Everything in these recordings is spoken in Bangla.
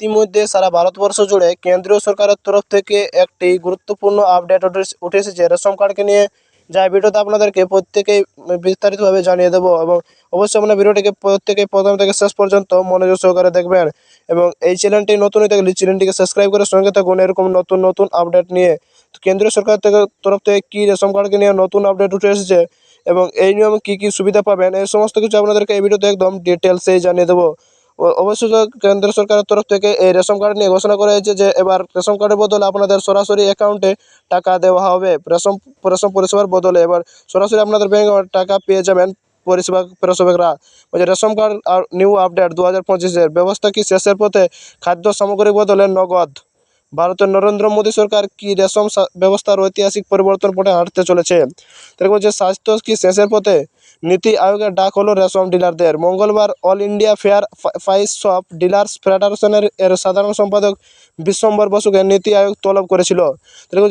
ইতিমধ্যে সারা ভারতবর্ষ জুড়ে কেন্দ্রীয় সরকারের তরফ থেকে একটি গুরুত্বপূর্ণ আপডেট উঠে- এসেছে রেশন কার্ডকে নিয়ে যা ভিডিওতে আপনাদেরকে প্রত্যেকেই বিস্তারিতভাবে জানিয়ে দেবো এবং অবশ্যই আপনার ভিডিওটিকে প্রত্যেকেই প্রথম থেকে শেষ পর্যন্ত মনোযোগ সহকারে দেখবেন এবং এই চ্যানেলটি নতুন হয়ে থাকলে চ্যানেলটিকে সাবস্ক্রাইব করে সঙ্গে থাকুন এরকম নতুন নতুন আপডেট নিয়ে। তো কেন্দ্রীয় সরকার থেকে তরফ থেকে কী রেশন কার্ডকে নিয়ে নতুন আপডেট উঠে এসেছে এবং এই নিয়মে কী কী সুবিধা পাবেন, এই সমস্ত কিছু আপনাদেরকে এই ভিডিওতে একদম ডিটেলসেই জানিয়ে দেবো। অবশ্যই কেন্দ্র সরকারের তরফ থেকে এই রেশন কার্ড নিয়ে ঘোষণা করা হয়েছে যে এবার রেশন কার্ডের বদলে আপনাদের সরাসরি অ্যাকাউন্টে টাকা দেওয়া হবে। রেশন রেশন পরিষেবার বদলে এবার সরাসরি আপনাদের ব্যাংকে টাকা পেয়ে যাবেন পরিষেবা প্রসবেকরা ওই যে রেশন কার্ড আর নিউ আপডেট দু হাজার পঁচিশের ব্যবস্থা কি শেষের পথে খাদ্য সামগ্রী বদলে নগদ? ভারতের নরেন্দ্র মোদী সরকার কি রেশন ব্যবস্থার ঐতিহাসিক পরিবর্তন পথে হাঁটতে চলেছে? দেখো যে স্বাস্থ্য কি শেষের পথে নীতি আয়োগের ডাক হলো রেশম ডিলারদের। মঙ্গলবার all India fair price shop dealers ফেডারেশনের এর সাধারণ সম্পাদক বিশ্বম্বর বসুকে নীতি আয়োগ তলব করেছিল।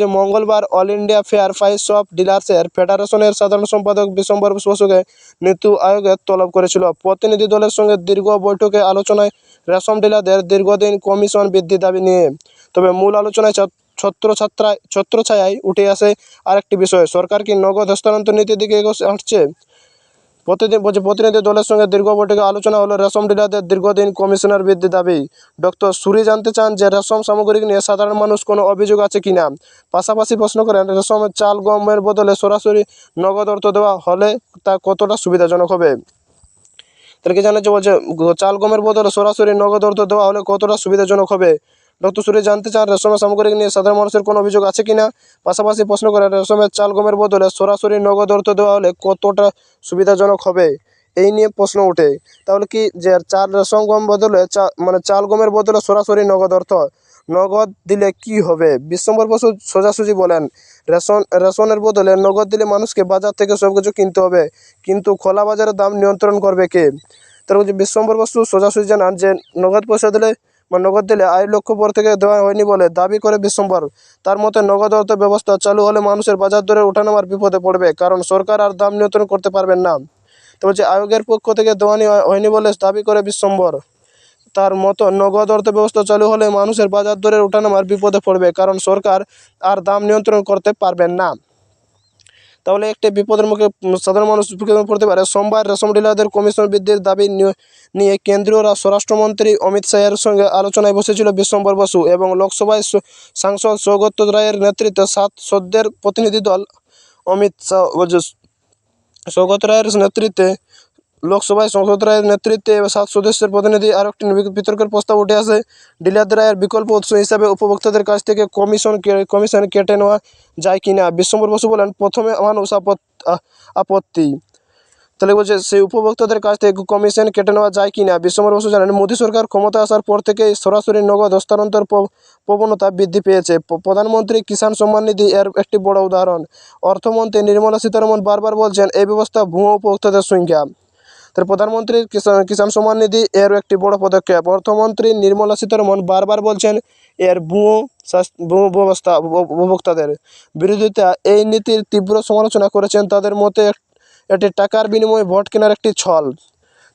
যে মঙ্গলবার all India fair price shop ডিলার্সের ফেডারেশনের সাধারণ সম্পাদক বিশ্বম্বর বসুকে নীতি আয়োগের তলব করেছিল। প্রতিনিধি দলের সঙ্গে দীর্ঘ বৈঠকে আলোচনায় রেশম ডিলারদের দীর্ঘদিন কমিশন বৃদ্ধি দাবি নিয়ে। তবে মূল আলোচনায় ছত্রছাত্রায়, ছত্রছায়ায় উঠে আসে আরেকটি বিষয়, সরকার কি নগদ হস্তান্তর নীতির দিকে হাঁটছে প্রতিদিন বলছে, প্রতিনিধি দলের সঙ্গে দীর্ঘ বৈঠকে আলোচনা হলো। রেশম ডিলারদের দীর্ঘদিন কমিশনার বৃদ্ধি দাবি। ডক্টর সুরি জানতে চান যে, রেশম সামগ্রী নিয়ে সাধারণ মানুষ কোনো অভিযোগ আছে কিনা? পাশাপাশি প্রশ্ন করেন রেশমের চাল গমের বদলে সরাসরি নগদ অর্থ দেওয়া হলে তা কতটা সুবিধাজনক হবে? তাহলে কি জানাচ্ছে বলছে, চাল গমের বদলে সরাসরি নগদ অর্থ দেওয়া হলে কতটা সুবিধাজনক হবে? ডক্টর সুরি জানতে চান, রেশমের সামগ্রী নিয়ে সাধারণ মানুষের কোনো অভিযোগ আছে কিনা? পাশাপাশি প্রশ্ন করেন রেশমের চাল গমের বদলে সরাসরি নগদ অর্থ দেওয়া হলে কতটা সুবিধাজনক হবে? এই নিয়ে প্রশ্ন ওঠে। তাহলে কি যে চাল, রেশম গম বদলে চা মানে চাল গমের বদলে সরাসরি নগদ অর্থ? নগদ দিলে কি হবে? বিশ্বম্বর বসু সোজাসুজি বলেন, রেশন, রেশনের বদলে নগদ দিলে মানুষকে বাজার থেকে সব কিছু কিনতে হবে। কিন্তু খোলা বাজারের দাম নিয়ন্ত্রণ করবে কে? তার বিশ্বম্বর বসু সোজাসুজি জানান যে নগদ পয়সা দিলে বা নগদ দিলে আয় লক্ষ্য পর থেকে দেওয়া হয়নি বলে দাবি করে বিশ্বম্বর। তার মতে, নগদ অর্থ ব্যবস্থা চালু হলে মানুষের বাজার দরে ওঠানামার বিপদে পড়বে, কারণ সরকার আর দাম নিয়ন্ত্রণ করতে পারবেন না। তবে যে আয়োগের পক্ষ থেকে দেওয়ানি হয়- হয়নি বলে দাবি করে বিশ্বম্বর, তার মতো নগদ অর্থ ব্যবস্থা চালু হলে মানুষের বাজার দরের ওঠানামার বিপদে পড়বে, কারণ সরকার আর দাম নিয়ন্ত্রণ করতে পারবেন না। তাহলে একটি বিপদের মুখে সাধারণ মানুষ পড়তে পারে। সোমবার রেশম ডিলারদের কমিশন বৃদ্ধির দাবি নিয়ে- কেন্দ্রীয় স্বরাষ্ট্রমন্ত্রী অমিত শাহের সঙ্গে আলোচনায় বসেছিল বিশ্বম্বর বসু এবং লোকসভায় সাংসদ সৌগত রায়ের নেতৃত্বে সাত সদ্যের প্রতিনিধি দল অমিত শাহ সৌগত রায়ের নেতৃত্বে লোকসভায় সংসদ রায়ের নেতৃত্বে সাত সদস্যের প্রতিনিধি আরও একটি বিতর্কের প্রস্তাব উঠে আসে। ডিলারদের আয়ের বিকল্প উৎস হিসাবে উপভোক্তাদের কাছ থেকে কমিশন কমিশন কেটে নেওয়া যায় কি না বিশ্বম্বর বসু বলেন, প্রথমে মানুষ আপত- আপত্তি। তাহলে বলছে, সেই উপভোক্তাদের কাছ থেকে কমিশন কেটে নেওয়া যায় কি না বিশ্বম্বর বসু জানান, মোদী সরকার ক্ষমতা আসার পর থেকেই সরাসরি নগদ হস্তান্তর প্রবণতা বৃদ্ধি পেয়েছে। প্রধানমন্ত্রী কিষাণ সম্মান নিধি এর একটি বড় উদাহরণ। অর্থমন্ত্রী নির্মলা সীতারমন বারবার বলছেন, এই ব্যবস্থা ভুয়ো উপভোক্তাদের সংখ্যা। তাহলে প্রধানমন্ত্রী কিষাণ কিষাণ সম্মান নিধি এর একটি বড় পদক্ষেপ। অর্থমন্ত্রী নির্মলা সীতারমন বারবার বলছেন, এর ভূ ভুয়ো ব্যবস্থা উপভোক্তাদের বিরোধিতা। এই নীতির তীব্র সমালোচনা করেছেন তাদের মতে এটি টাকার বিনিময়ে ভোট কেনার একটি ছল।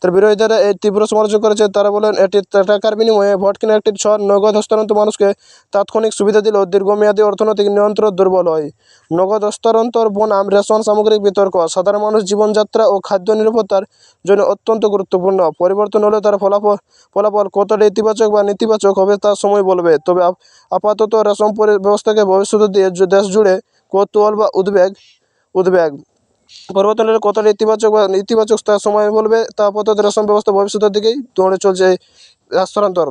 তার বিরোধীরা এই তীব্র সমালোচনা করেছে। তারা বলেন, এটি টাকার বিনিময়ে ভোট কেনার একটি ছল নগদ হস্তান্তর মানুষকে তাৎক্ষণিক সুবিধা দিলেও দীর্ঘমেয়াদী অর্থনৈতিক নিয়ন্ত্রণ দুর্বল হয়। নগদ হস্তান্তর বনাম রেশন সামগ্রিক বিতর্ক, সাধারণ মানুষ, জীবনযাত্রা ও খাদ্য নিরাপত্তার জন্য অত্যন্ত গুরুত্বপূর্ণ। পরিবর্তন হলে তার ফলাফল ফলাফল কতটা ইতিবাচক বা নেতিবাচক হবে তা সময় বলবে। তবে আপাতত রেশন ব্যবস্থাকে ভবিষ্যতে দিয়ে দেশ জুড়ে কৌতূহল বা উদ্বেগ উদ্বেগ। পরিবর্তন হলে কতটা ইতিবাচক বা নেতিবাচক তা সময় বলবে, তা আপাতত রেশম ব্যবস্থা ভবিষ্যতের দিকেই দৌড়ে চলছে স্থানান্তর